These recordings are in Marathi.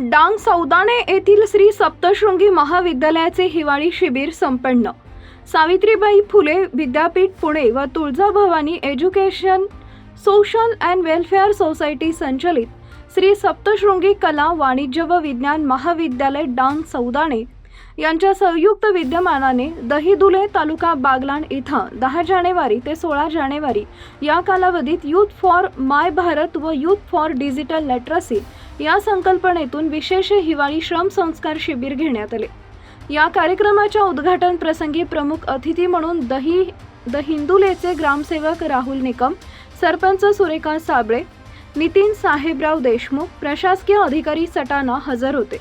डांग सौदाणे येथील श्री सप्तशृंगी महाविद्यालयाचे हिवाळी शिबिर संपन्न. सावित्रीबाई फुले विद्यापीठ पुणे व Tuljabhavani education social and welfare society संचलित श्री सप्तशृंगी कला वाणिज्य व विज्ञान महाविद्यालय डांग सौदाणे यांच्या संयुक्त विद्यमानाने दहीदुले तालुका बागलाण इथं दहा जानेवारी ते सोळा जानेवारी या कालावधीत यूथ फॉर माय भारत व यूथ फॉर डिजिटल लिटरसी या संकल्पनेतून विशेष हिवाळी श्रम संस्कार शिबिर घेण्यात आले. या कार्यक्रमाच्या उद्घाटन प्रसंगी प्रमुख अतिथी म्हणून दही द हिंदुलेचे ग्रामसेवक राहुल निकम सरपंच सुरेखा साबळे नितीन साहेबराव देशमुख प्रशासकीय अधिकारी सटाना हजर होते.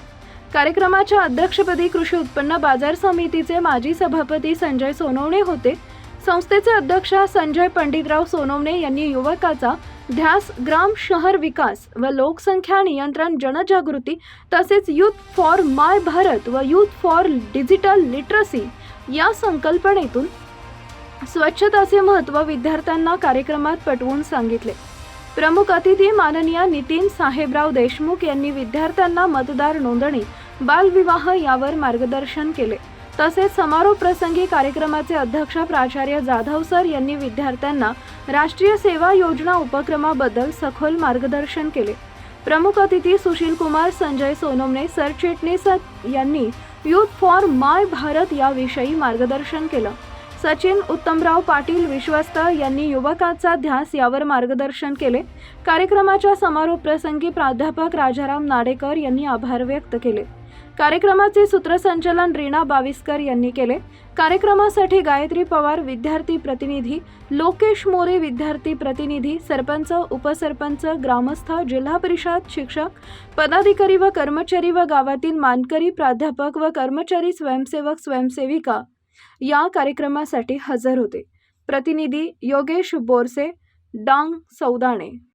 कार्यक्रमाच्या अध्यक्षपदी कृषी उत्पन्न बाजार समितीचे माजी सभापती संजय सोनवणे होते. संस्थेचे अध्यक्ष संजय पंडितराव सोनवणे यांनी युवकाचा ध्यास ग्राम शहर विकास व लोकसंख्या नियंत्रण जनजागृती तसेच यूथ फॉर माय भारत व यूथ फॉर डिजिटल लिटरसी या संकल्पनेतून स्वच्छताचे महत्त्व विद्यार्थ्यांना कार्यक्रमात पटवून सांगितले. प्रमुख अतिथी माननीय नितीन साहेबराव देशमुख यांनी विद्यार्थ्यांना मतदार नोंदणी बालविवाह यावर मार्गदर्शन केले. तसेच समारोप प्रसंगी कार्यक्रमाचे अध्यक्ष प्राचार्य जाधव सर यांनी विद्यार्थ्यांना राष्ट्रीय सेवा योजना उपक्रमाबद्दल सखोल मार्गदर्शन केले. प्रमुख अतिथी सुशील कुमार संजय सोनमने सरचिटणीस यांनी यूथ फॉर माय भारत याविषयी मार्गदर्शन केलं. सचिन उत्तमराव पाटील विश्वस्त यांनी युवकाचा ध्यास यावर मार्गदर्शन केले. कार्यक्रमाच्या समारोप प्रसंगी प्राध्यापक राजाराम नाडेकर यांनी आभार व्यक्त केले. कार्यक्रमाचे सूत्रसंचालन रीना बाविस्कर यांनी केले. कार्यक्रमासाठी गायत्री पवार विद्यार्थी प्रतिनिधी लोकेश मोरे विद्यार्थी प्रतिनिधी सरपंच उपसरपंच ग्रामस्थ जिल्हा परिषद शिक्षक पदाधिकारी व कर्मचारी व गावातील मानकरी प्राध्यापक व कर्मचारी स्वयंसेवक स्वयंसेविका या कार्यक्रमासाठी हजर होते. प्रतिनिधी योगेश बोरसे डांग सौदाणे.